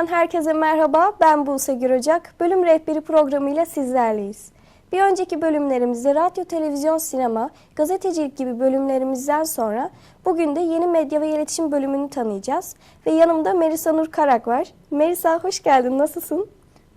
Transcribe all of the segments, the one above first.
TV'den herkese merhaba. Ben Buse Gürocak. Bölüm rehberi programıyla sizlerleyiz. Bir önceki bölümlerimizde radyo, televizyon, sinema, gazetecilik gibi bölümlerimizden sonra bugün de yeni medya ve iletişim bölümünü tanıyacağız. Ve yanımda Melisa Nur Karak var. Melisa hoş geldin. Nasılsın?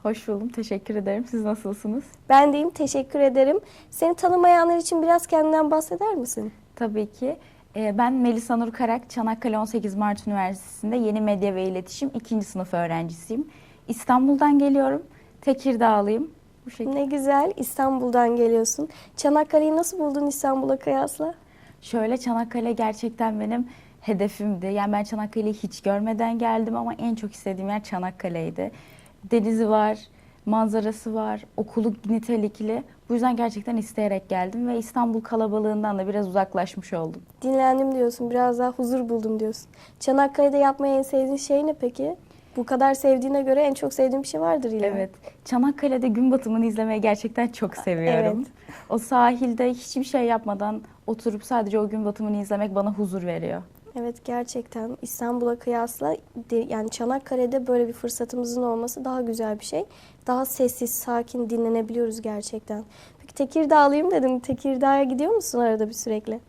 Hoş buldum. Teşekkür ederim. Siz nasılsınız? Ben deyim. Teşekkür ederim. Seni tanımayanlar için biraz kendinden bahseder misin? Tabii ki. Ee, Ben Melisa Nur Karak, Çanakkale 18 Mart Üniversitesi'nde Yeni Medya ve İletişim 2. sınıf öğrencisiyim. İstanbul'dan geliyorum. Tekirdağlıyım. Bu şekilde. Ne güzel. İstanbul'dan geliyorsun. Çanakkale'yi nasıl buldun İstanbul'a kıyasla? Şöyle Çanakkale gerçekten benim hedefimdi. Yani ben Çanakkale'yi hiç görmeden geldim ama en çok istediğim yer Çanakkale'ydi. Denizi var, manzarası var, okulu nitelikli. Bu yüzden gerçekten isteyerek geldim ve İstanbul kalabalığından da biraz uzaklaşmış oldum. Dinlendim diyorsun, biraz daha huzur buldum diyorsun. Çanakkale'de yapmayı en sevdiğin şey ne peki? Bu kadar sevdiğine göre en çok sevdiğin bir şey vardır illa. Evet. Çanakkale'de gün batımını izlemeyi gerçekten çok seviyorum. Evet. O sahilde hiçbir şey yapmadan oturup sadece o gün batımını izlemek bana huzur veriyor. Evet gerçekten İstanbul'a kıyasla de- yani Çanakkale'de böyle bir fırsatımızın olması daha güzel bir şey. Daha sessiz, sakin dinlenebiliyoruz gerçekten. Peki Tekirdağlıyım dedim. Tekirdağ'a gidiyor musun arada bir sürekli?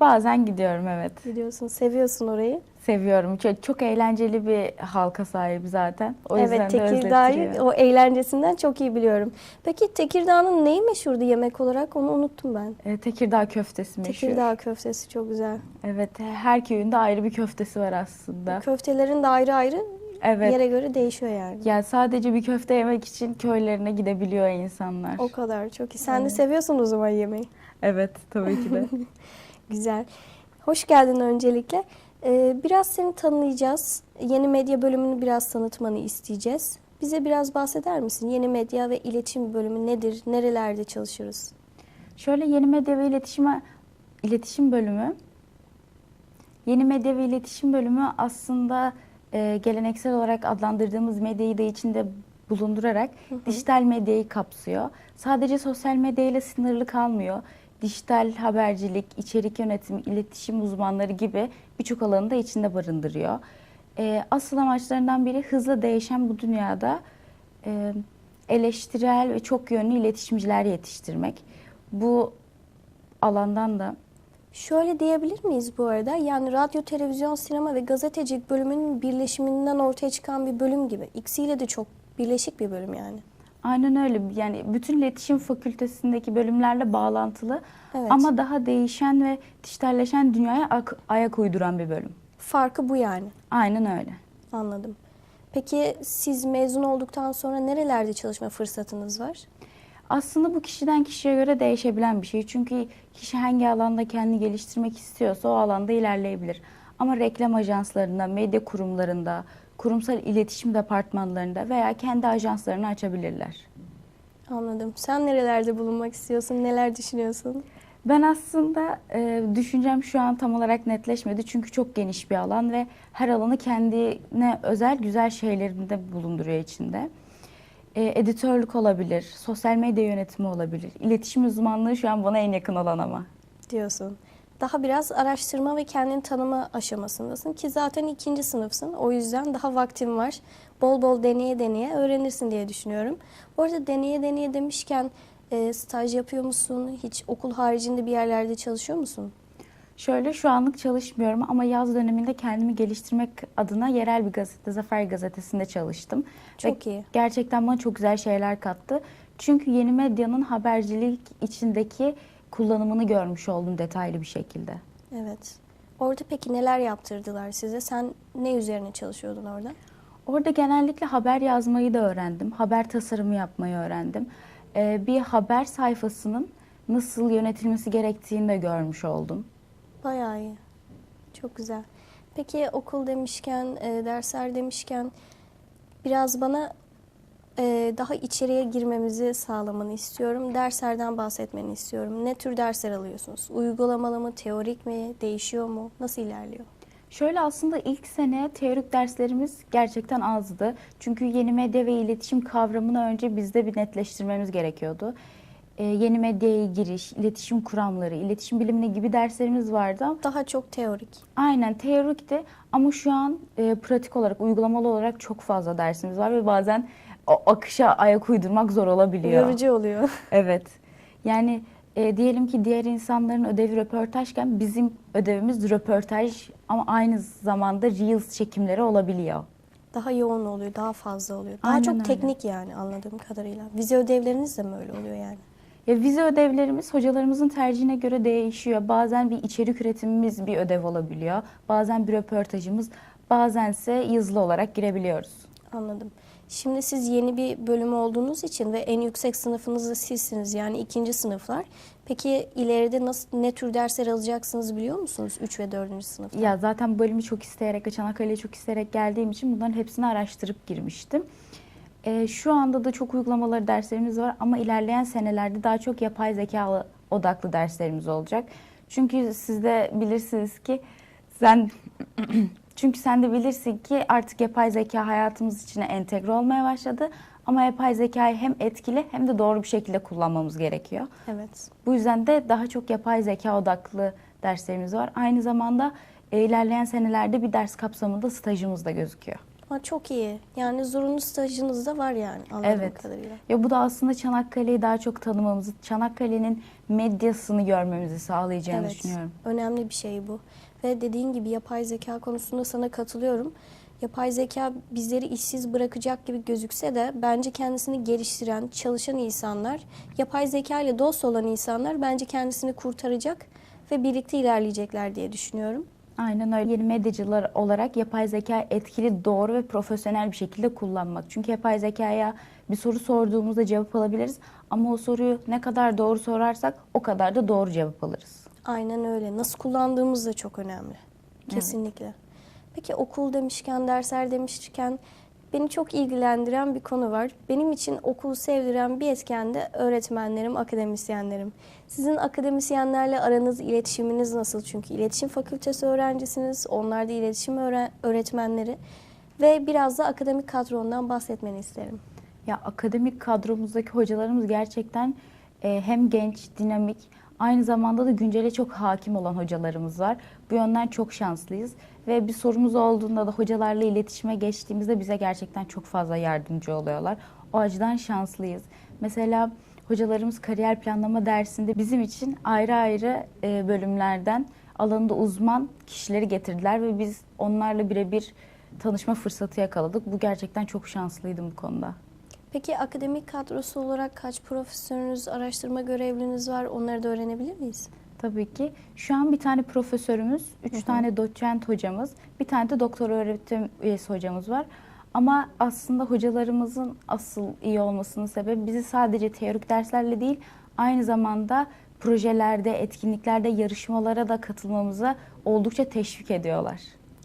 Bazen gidiyorum evet. Gidiyorsun, seviyorsun orayı. Seviyorum. Çok, çok eğlenceli bir halka sahibi zaten. O yüzden evet de Tekirdağ'ı o eğlencesinden çok iyi biliyorum. Peki Tekirdağ'ın neyi meşhurdu yemek olarak onu unuttum ben. Ee, Tekirdağ köftesi meşhur. Tekirdağ köftesi çok güzel. Evet. Her köyünde ayrı bir köftesi var aslında. Köftelerin de ayrı ayrı Evet. yere göre değişiyor yani. Yani sadece bir köfte yemek için köylerine gidebiliyor insanlar. O kadar çok iyi. Sen de seviyorsun o zaman yemeği. Evet tabii ki de. Güzel. Hoş geldin öncelikle. Ee, biraz seni tanıyacağız. Yeni medya bölümünü biraz tanıtmanı isteyeceğiz. Bize biraz bahseder misin? Yeni medya ve iletişim bölümü nedir? Nerelerde çalışırız? Şöyle yeni medya ve iletişime iletişim bölümü. Yeni medya ve iletişim bölümü aslında e, geleneksel olarak adlandırdığımız medyayı da içinde bulundurarak dijital medyayı kapsıyor. Sadece sosyal medyayla sınırlı kalmıyor. Dijital habercilik, içerik yönetimi, iletişim uzmanları gibi birçok alanı da içinde barındırıyor. E, asıl amaçlarından biri hızlı değişen bu dünyada e, eleştirel ve çok yönlü iletişimciler yetiştirmek. Bu alandan da Şöyle diyebilir miyiz bu arada? Yani radyo, televizyon, sinema ve gazetecilik bölümünün birleşiminden ortaya çıkan bir bölüm gibi. İkisiyle de çok birleşik bir bölüm yani. aynen öyle. Yani bütün iletişim fakültesindeki bölümlerle bağlantılı Evet. ama daha değişen ve dijitalleşen dünyaya ak- ayak uyduran bir bölüm. Farkı bu yani. Aynen öyle. Anladım. Peki siz mezun olduktan sonra nerelerde çalışma fırsatınız var? Aslında bu kişiden kişiye göre değişebilen bir şey. Çünkü kişi hangi alanda kendini geliştirmek istiyorsa o alanda ilerleyebilir. Ama reklam ajanslarında, medya kurumlarında, kurumsal iletişim departmanlarında veya kendi ajanslarını açabilirler. Anladım. Sen nerelerde bulunmak istiyorsun? Neler düşünüyorsun? Ben aslında e, düşüncem şu an tam olarak netleşmedi çünkü çok geniş bir alan ve her alanı kendine özel güzel şeylerini de bulunduruyor içinde. E, editörlük olabilir, sosyal medya yönetimi olabilir, iletişim uzmanlığı şu an bana en yakın olan ama. diyorsun. Daha biraz araştırma ve kendini tanıma aşamasındasın ki zaten ikinci sınıfsın. O yüzden daha vaktin var. Bol bol deneye deneye öğrenirsin diye düşünüyorum. Bu arada deneye deneye demişken e, staj yapıyor musun? Hiç okul haricinde bir yerlerde çalışıyor musun? Şöyle şu anlık çalışmıyorum ama yaz döneminde kendimi geliştirmek adına yerel bir gazete, Zafer Gazetesi'nde çalıştım. Çok Ve iyi. Gerçekten bana çok güzel şeyler kattı. Çünkü yeni medyanın habercilik içindeki kullanımını görmüş oldum detaylı bir şekilde. Evet. Orada peki neler yaptırdılar size? Sen ne üzerine çalışıyordun orada? Orada genellikle haber yazmayı da öğrendim. Haber tasarımı yapmayı öğrendim. Ee, bir haber sayfasının nasıl yönetilmesi gerektiğini de görmüş oldum. Bayağı iyi. Çok güzel. Peki okul demişken, e, dersler demişken biraz bana e, daha içeriye girmemizi sağlamanı istiyorum. Derslerden bahsetmeni istiyorum. Ne tür dersler alıyorsunuz? Uygulamalı mı, teorik mi, değişiyor mu? Nasıl ilerliyor? Şöyle aslında ilk sene teorik derslerimiz gerçekten azdı. Çünkü yeni medya ve iletişim kavramını önce bizde bir netleştirmemiz gerekiyordu. E, yeni medyaya giriş, iletişim kuramları, iletişim bilimine gibi derslerimiz vardı. Daha çok teorik. Aynen teorikti ama şu an e, pratik olarak, uygulamalı olarak çok fazla dersimiz var ve bazen o akışa ayak uydurmak zor olabiliyor. Yorucu oluyor. Evet. Yani e, diyelim ki diğer insanların ödevi röportajken bizim ödevimiz röportaj ama aynı zamanda Reels çekimleri olabiliyor. Daha yoğun oluyor, daha fazla oluyor. Daha Aynen çok öyle. teknik yani anladığım kadarıyla. Vize ödevleriniz de mi öyle oluyor yani? Ya vize ödevlerimiz hocalarımızın tercihine göre değişiyor. Bazen bir içerik üretimimiz bir ödev olabiliyor. Bazen bir röportajımız, bazense yazılı olarak girebiliyoruz. Anladım. Şimdi siz yeni bir bölüm olduğunuz için ve en yüksek sınıfınız da sizsiniz yani ikinci sınıflar. Peki ileride nasıl ne tür dersler alacaksınız biliyor musunuz 3 ve 4. sınıfta? Ya zaten bu bölümü çok isteyerek ve Çanakkale'ye çok isteyerek geldiğim için bunların hepsini araştırıp girmiştim. Ee, şu anda da çok uygulamaları derslerimiz var ama ilerleyen senelerde daha çok yapay zeka odaklı derslerimiz olacak. Çünkü siz de bilirsiniz ki sen çünkü sen de bilirsin ki artık yapay zeka hayatımız içine entegre olmaya başladı. Ama yapay zekayı hem etkili hem de doğru bir şekilde kullanmamız gerekiyor. Evet. Bu yüzden de daha çok yapay zeka odaklı derslerimiz var. Aynı zamanda e, ilerleyen senelerde bir ders kapsamında stajımız da gözüküyor. Ama çok iyi. Yani zorunlu stajınız da var yani anladığım Evet. kadarıyla. Ya bu da aslında Çanakkale'yi daha çok tanımamızı, Çanakkale'nin medyasını görmemizi sağlayacağını düşünüyorum. Önemli bir şey bu. Ve dediğin gibi yapay zeka konusunda sana katılıyorum. Yapay zeka bizleri işsiz bırakacak gibi gözükse de bence kendisini geliştiren, çalışan insanlar, yapay zeka ile dost olan insanlar bence kendisini kurtaracak ve birlikte ilerleyecekler diye düşünüyorum. Aynen öyle. Yeni medyacılar olarak yapay zeka etkili, doğru ve profesyonel bir şekilde kullanmak. Çünkü yapay zekaya bir soru sorduğumuzda cevap alabiliriz. Ama o soruyu ne kadar doğru sorarsak o kadar da doğru cevap alırız. Aynen öyle. Nasıl kullandığımız da çok önemli. Kesinlikle. Peki okul demişken, dersler demişken beni çok ilgilendiren bir konu var. Benim için okulu sevdiren bir etken de öğretmenlerim, akademisyenlerim. Sizin akademisyenlerle aranız, iletişiminiz nasıl? Çünkü iletişim fakültesi öğrencisiniz, onlar da iletişim öğre- öğretmenleri. Ve biraz da akademik kadrondan bahsetmeni isterim. Ya akademik kadromuzdaki hocalarımız gerçekten e, hem genç, dinamik, aynı zamanda da güncele çok hakim olan hocalarımız var. Bu yönden çok şanslıyız ve bir sorumuz olduğunda da hocalarla iletişime geçtiğimizde bize gerçekten çok fazla yardımcı oluyorlar. O açıdan şanslıyız. Mesela hocalarımız kariyer planlama dersinde bizim için ayrı ayrı e, bölümlerden alanında uzman kişileri getirdiler ve biz onlarla birebir tanışma fırsatı yakaladık. Bu gerçekten çok şanslıydım bu konuda. Peki akademik kadrosu olarak kaç profesörünüz, araştırma görevliniz var? Onları da öğrenebilir miyiz? Tabii ki. Şu an bir tane profesörümüz, üç tane doçent hocamız, bir tane de doktor öğretim üyesi hocamız var. Ama aslında hocalarımızın asıl iyi olmasının sebebi bizi sadece teorik derslerle değil, aynı zamanda projelerde, etkinliklerde, yarışmalara da katılmamıza oldukça teşvik ediyorlar.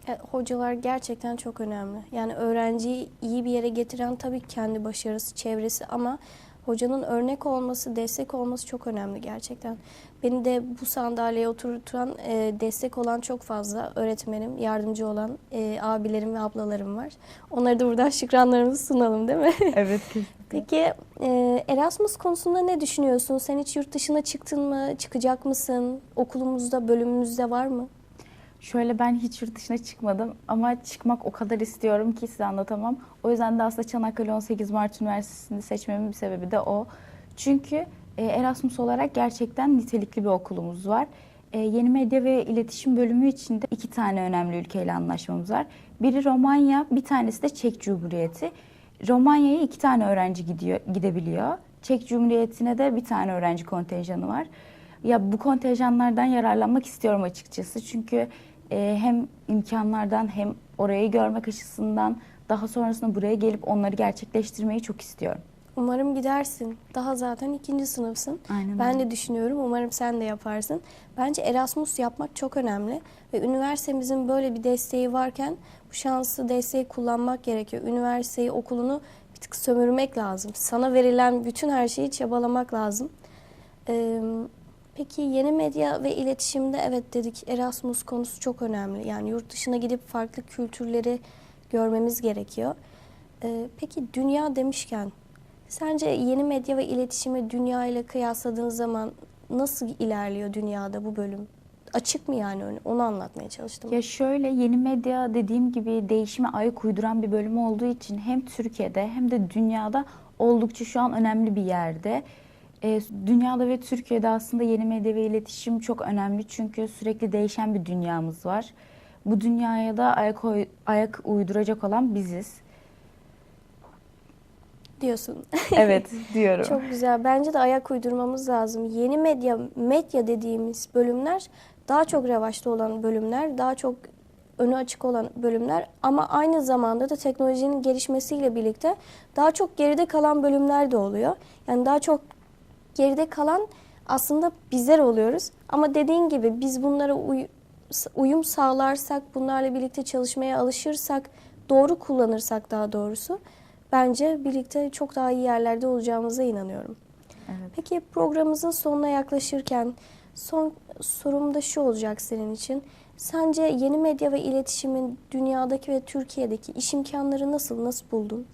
E, hocalar gerçekten çok önemli. Yani öğrenciyi iyi bir yere getiren tabii kendi başarısı, çevresi ama hocanın örnek olması, destek olması çok önemli gerçekten. Beni de bu sandalyeye oturtan, e, destek olan çok fazla öğretmenim, yardımcı olan e, abilerim ve ablalarım var. Onlara da buradan şükranlarımızı sunalım değil mi? Evet. Peki e, Erasmus konusunda ne düşünüyorsun? Sen hiç yurt dışına çıktın mı? Çıkacak mısın? Okulumuzda, bölümümüzde var mı? Şöyle ben hiç yurt dışına çıkmadım ama çıkmak o kadar istiyorum ki size anlatamam. O yüzden de aslında Çanakkale 18 Mart Üniversitesi'ni seçmemin bir sebebi de o. Çünkü e, Erasmus olarak gerçekten nitelikli bir okulumuz var. E, Yeni medya ve iletişim bölümü içinde iki tane önemli ülkeyle anlaşmamız var. Biri Romanya, bir tanesi de Çek Cumhuriyeti. Romanya'ya iki tane öğrenci gidiyor, gidebiliyor. Çek Cumhuriyeti'ne de bir tane öğrenci kontenjanı var. Ya bu kontenjanlardan yararlanmak istiyorum açıkçası. Çünkü e, hem imkanlardan hem orayı görmek açısından daha sonrasında buraya gelip onları gerçekleştirmeyi çok istiyorum. Umarım gidersin. Daha zaten ikinci sınıfsın. Aynen ben öyle. de düşünüyorum. Umarım sen de yaparsın. Bence Erasmus yapmak çok önemli. Ve üniversitemizin böyle bir desteği varken bu şansı, desteği kullanmak gerekiyor. Üniversiteyi, okulunu bir tık sömürmek lazım. Sana verilen bütün her şeyi çabalamak lazım. Ee, peki yeni medya ve iletişimde evet dedik Erasmus konusu çok önemli. Yani yurt dışına gidip farklı kültürleri görmemiz gerekiyor. Ee, peki dünya demişken Sence yeni medya ve iletişimi dünya ile kıyasladığınız zaman nasıl ilerliyor dünyada bu bölüm? Açık mı yani onu anlatmaya çalıştım. Ya şöyle yeni medya dediğim gibi değişime ayak uyduran bir bölüm olduğu için hem Türkiye'de hem de dünyada oldukça şu an önemli bir yerde. Ee, dünyada ve Türkiye'de aslında yeni medya ve iletişim çok önemli çünkü sürekli değişen bir dünyamız var. Bu dünyaya da ayak, ayak uyduracak olan biziz. diyorsun. Evet diyorum. Çok güzel. Bence de ayak uydurmamız lazım. Yeni medya, medya dediğimiz bölümler daha çok revaçta olan bölümler, daha çok önü açık olan bölümler ama aynı zamanda da teknolojinin gelişmesiyle birlikte daha çok geride kalan bölümler de oluyor. Yani daha çok geride kalan aslında bizler oluyoruz. Ama dediğin gibi biz bunlara uy- uyum sağlarsak, bunlarla birlikte çalışmaya alışırsak, doğru kullanırsak daha doğrusu bence birlikte çok daha iyi yerlerde olacağımıza inanıyorum. Evet. Peki programımızın sonuna yaklaşırken son sorum da şu olacak senin için. Sence yeni medya ve iletişimin dünyadaki ve Türkiye'deki iş imkanları nasıl, nasıl buldun?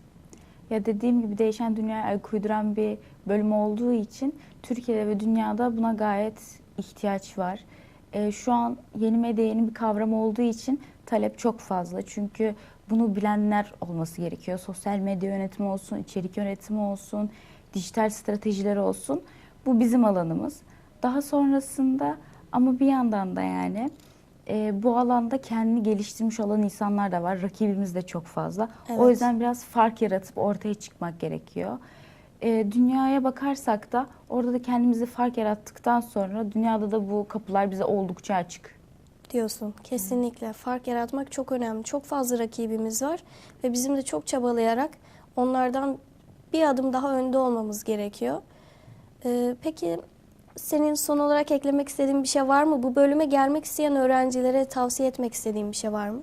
Ya dediğim gibi değişen dünyaya ayak uyduran bir bölüm olduğu için Türkiye'de ve dünyada buna gayet ihtiyaç var. Ee, şu an yeni medya yeni bir kavram olduğu için talep çok fazla. Çünkü bunu bilenler olması gerekiyor. Sosyal medya yönetimi olsun, içerik yönetimi olsun, dijital stratejileri olsun. Bu bizim alanımız. Daha sonrasında ama bir yandan da yani e, bu alanda kendini geliştirmiş olan insanlar da var. Rakibimiz de çok fazla. Evet. O yüzden biraz fark yaratıp ortaya çıkmak gerekiyor. E, dünyaya bakarsak da orada da kendimizi fark yarattıktan sonra dünyada da bu kapılar bize oldukça açık. diyorsun. Kesinlikle. Fark yaratmak çok önemli. Çok fazla rakibimiz var ve bizim de çok çabalayarak onlardan bir adım daha önde olmamız gerekiyor. Ee, peki senin son olarak eklemek istediğin bir şey var mı? Bu bölüme gelmek isteyen öğrencilere tavsiye etmek istediğin bir şey var mı?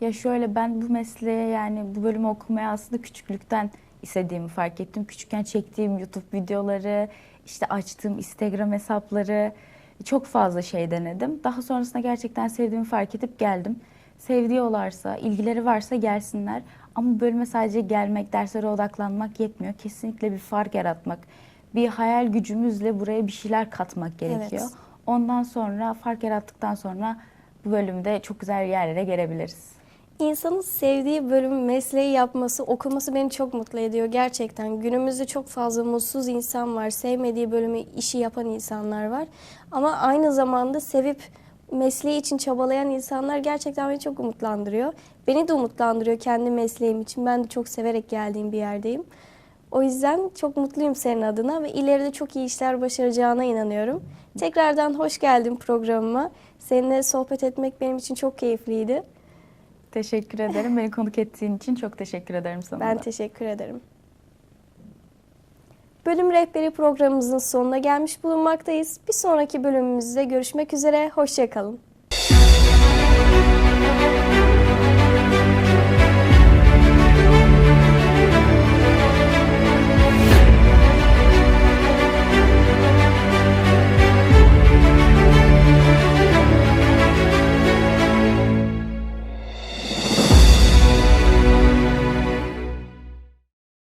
Ya şöyle ben bu mesleğe yani bu bölümü okumaya aslında küçüklükten istediğimi fark ettim. Küçükken çektiğim YouTube videoları, işte açtığım Instagram hesapları çok fazla şey denedim. Daha sonrasında gerçekten sevdiğimi fark edip geldim. Sevdiyorlarsa, ilgileri varsa gelsinler. Ama bölüme sadece gelmek, derslere odaklanmak yetmiyor. Kesinlikle bir fark yaratmak, bir hayal gücümüzle buraya bir şeyler katmak gerekiyor. Evet. Ondan sonra fark yarattıktan sonra bu bölümde çok güzel yerlere gelebiliriz. İnsanın sevdiği bölüm mesleği yapması, okuması beni çok mutlu ediyor gerçekten. Günümüzde çok fazla mutsuz insan var. Sevmediği bölümü işi yapan insanlar var. Ama aynı zamanda sevip mesleği için çabalayan insanlar gerçekten beni çok umutlandırıyor. Beni de umutlandırıyor kendi mesleğim için. Ben de çok severek geldiğim bir yerdeyim. O yüzden çok mutluyum senin adına ve ileride çok iyi işler başaracağına inanıyorum. Tekrardan hoş geldin programıma. Seninle sohbet etmek benim için çok keyifliydi. Teşekkür ederim. Beni konuk ettiğin için çok teşekkür ederim sana Ben da. teşekkür ederim. Bölüm rehberi programımızın sonuna gelmiş bulunmaktayız. Bir sonraki bölümümüzde görüşmek üzere. Hoşçakalın.